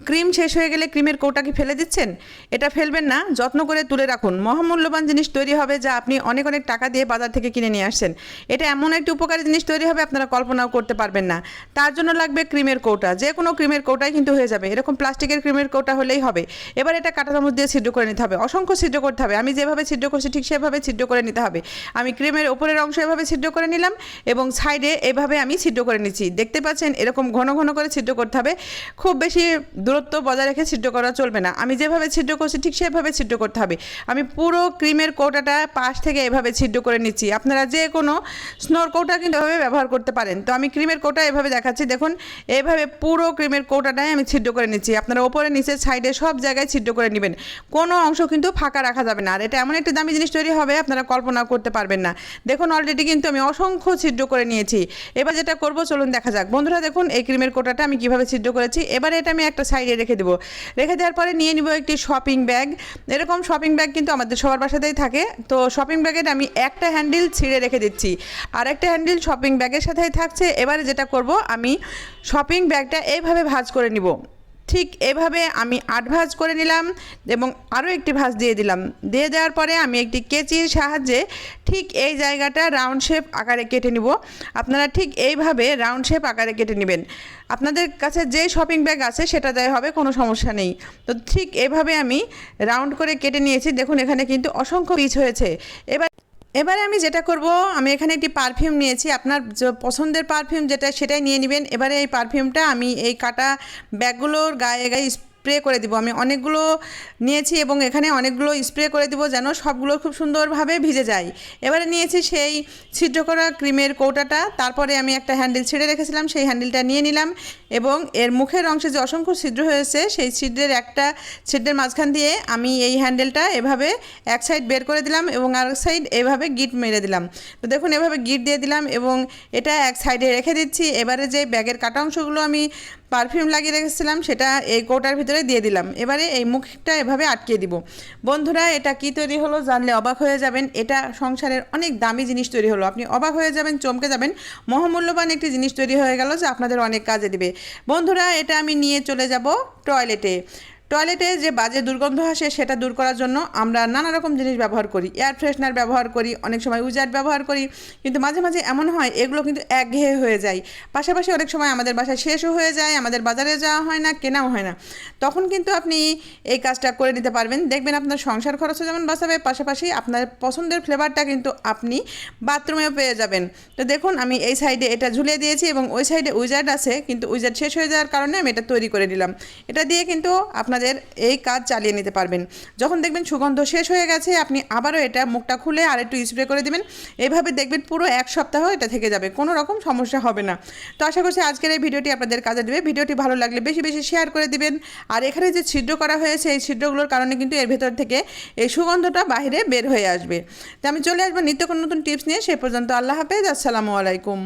Cream শেষ হয়ে গেলে ক্রিমের কৌটা কি ফেলে দিচ্ছেন? এটা ফেলবেন না, যত্ন করে তুলে রাখুন। মহামূল্যবান জিনিস তৈরি হবে যা আপনি অনেক অনেক টাকা দিয়ে বাজার থেকে কিনে নিয়ে আসছেন। এটা এমন একটি উপকারী জিনিস তৈরি হবে, আপনারা কল্পনাও করতে পারবেন না। তার জন্য লাগবে ক্রিমের কৌটা। যে কোনো ক্রিমের কৌটাই কিন্তু হয়ে যাবে। এরকম প্লাস্টিকের ক্রিমের কৌটা হলেই হবে। এবার এটা কাটা চামচ দিয়ে ছিদ্র করে নিতে হবে। অসংখ্য ছিদ্র করতে হবে। আমি যেভাবে ছিদ্র করছি, ঠিক সেভাবে ছিদ্র করে নিতে হবে। আমি ক্রিমের ওপরের অংশ এভাবে ছিদ্র করে নিলাম এবং সাইডে এভাবে আমি ছিদ্র করে নিচ্ছি। দেখতে পাচ্ছেন, এরকম ঘন ঘন করে ছিদ্র করতে হবে। খুব বেশি দূরত্ব বজায় রেখে ছিদ্র করা চলবে না। আমি যেভাবে ছিদ্র করছি ঠিক সেভাবে ছিদ্র করতে হবে। আমি পুরো ক্রিমের কৌটাটা পাশ থেকে এভাবে ছিদ্র করে নিচ্ছি। আপনারা যে কোনো স্নোর কৌটা কিন্তু এভাবে ব্যবহার করতে পারেন। তো আমি ক্রিমের কৌটা এভাবে দেখাচ্ছি। দেখুন, এভাবে পুরো ক্রিমের কৌটাটাই আমি ছিদ্র করে নিচ্ছি। আপনারা ওপরে, নিচে, সাইডে সব জায়গায় ছিদ্র করে নেবেন। কোনো অংশ কিন্তু ফাঁকা রাখা যাবে না। আর এটা এমন একটা দামি জিনিস তৈরি হবে, আপনারা কল্পনা করতে পারবেন না। দেখুন অলরেডি কিন্তু আমি অসংখ্য ছিদ্র করে নিয়েছি। এবার যেটা করব, চলুন দেখা যাক। বন্ধুরা, দেখুন, এই ক্রিমের কোটাটা আমি কীভাবে ছিদ্র করেছি। এবারে এটা আমি একটা সাইডে রেখে দেবো। রেখে দেওয়ার পরে নিয়ে নিব একটি শপিং ব্যাগ এরকম শপিং ব্যাগ কিন্তু আমাদের সবার বাসাতেই থাকে। তো শপিং ব্যাগের আমি একটা হ্যান্ডেল ছিঁড়ে রেখে দিচ্ছি। আর একটা হ্যান্ডেল শপিং ব্যাগের সাথেই থাকছে। এবারে যেটা করব, আমি শপিং ব্যাগটা এইভাবে ভাজ করে নিব। ঠিক এভাবে আমি আট ভাঁজ করে নিলাম এবং আরও একটি ভাঁজ দিয়ে দিলাম। দিয়ে দেওয়ার পরে আমি একটি কেচির সাহায্যে ঠিক এই জায়গাটা রাউন্ড শেপ আকারে কেটে নিব। আপনারা ঠিক এইভাবে রাউন্ড শেপ আকারে কেটে নেবেন। আপনাদের কাছে যে শপিং ব্যাগ আছে সেটা দেয় হবে, কোনো সমস্যা নেই। তো ঠিক এভাবে আমি রাউন্ড করে কেটে নিয়েছি। দেখুন, এখানে কিন্তু অসংখ্য পিচ হয়েছে। এবার এবারে আমি যেটা করব, আমি এখানে একটি পারফিউম নিয়েছি। আপনার পছন্দের পারফিউম যেটা, সেটাই নিয়ে নেবেন। এবারে এই পারফিউমটা আমি এই কাটা ব্যাগগুলোর গায়ে গায়ে স্প্রে করে দিব। আমি অনেকগুলো নিয়েছি এবং এখানে অনেকগুলো স্প্রে করে দিব যেন সবগুলো খুব সুন্দরভাবে ভিজে যায়। এবারে নিয়েছি সেই ছিদ্র করা ক্রিমের কৌটাটা। তারপরে আমি একটা হ্যান্ডেল ছেড়ে রেখেছিলাম, সেই হ্যান্ডেলটা নিয়ে নিলাম এবং এর মুখের অংশে যে অসংখ্য ছিদ্র হয়েছে, সেই ছিদ্রের একটা ছিদ্রের মাঝখান দিয়ে আমি এই হ্যান্ডেলটা এভাবে এক সাইড বের করে দিলাম এবং আর এক সাইড এভাবে গিট মেরে দিলাম। তো দেখুন, এভাবে গিট দিয়ে দিলাম এবং এটা এক সাইডে রেখে দিচ্ছি। এবারে যে ব্যাগের কাটা অংশগুলো আমি পারফিউম লাগিয়ে রেখেছিলাম, সেটা এই কৌটার ভিতরে দিয়ে দিলাম। এবারে এই মুখটা এভাবে আটকে দিব। বন্ধুরা, এটা কি তৈরি হলো জানলে অবাক হয়ে যাবেন। এটা সংসারের অনেক দামি জিনিস তৈরি হলো। আপনি অবাক হয়ে যাবেন, চমকে যাবেন। মহামূল্যবান একটি জিনিস তৈরি হয়ে গেল যে আপনাদের অনেক কাজে দিবে। বন্ধুরা, এটা আমি নিয়ে চলে যাব টয়লেটে টয়লেটে যে বাজে দুর্গন্ধ আসে, সেটা দূর করার জন্য আমরা নানা রকম জিনিস ব্যবহার করি। এয়ার ফ্রেশনার ব্যবহার করি, অনেক সময় উজাট ব্যবহার করি। কিন্তু মাঝে মাঝে এমন হয়, এগুলো কিন্তু একঘেয়ে হয়ে যায়। পাশাপাশি অনেক সময় আমাদের বাসায় শেষও হয়ে যায়, আমাদের বাজারে যাওয়া হয় না, কেনাও হয় না। তখন কিন্তু আপনি এই কাজটা করে নিতে পারবেন। দেখবেন আপনার সংসার খরচও যেমন বাঁচাবে, পাশাপাশি আপনার পছন্দের ফ্লেভারটা কিন্তু আপনি বাথরুমেও পেয়ে যাবেন। তো দেখুন, আমি এই সাইডে এটা ঝুলিয়ে দিয়েছি এবং ওই সাইডে উইজার্ড আছে, কিন্তু উইজার্ড শেষ হয়ে যাওয়ার কারণে আমি এটা তৈরি করে নিলাম। এটা দিয়ে কিন্তু আপনাদের এই কাজ চালিয়ে নিতে পারবেন। যখন দেখবেন সুগন্ধ শেষ হয়ে গেছে, আপনি আবারও এটা মুখটা খুলে আর একটু স্প্রে করে দেবেন। এভাবে দেখবেন পুরো এক সপ্তাহ এটা থেকে যাবে, কোনো রকম সমস্যা হবে না। তো আশা করছি আজকের এই ভিডিওটি আপনাদের কাজে দেবে। ভিডিওটি ভালো লাগলে বেশি বেশি শেয়ার করে দিবেন। আর এখানে যে ছিদ্র করা হয়েছে, এই ছিদ্রগুলোর কারণে কিন্তু এর ভেতর থেকে এই সুগন্ধটা বাইরে বের হয়ে আসবে। তো আমি চলে আসব নিত্য কোনো নতুন টিপস নিয়ে, সে পর্যন্ত আল্লাহ হাফেজ, আসসালামু আলাইকুম।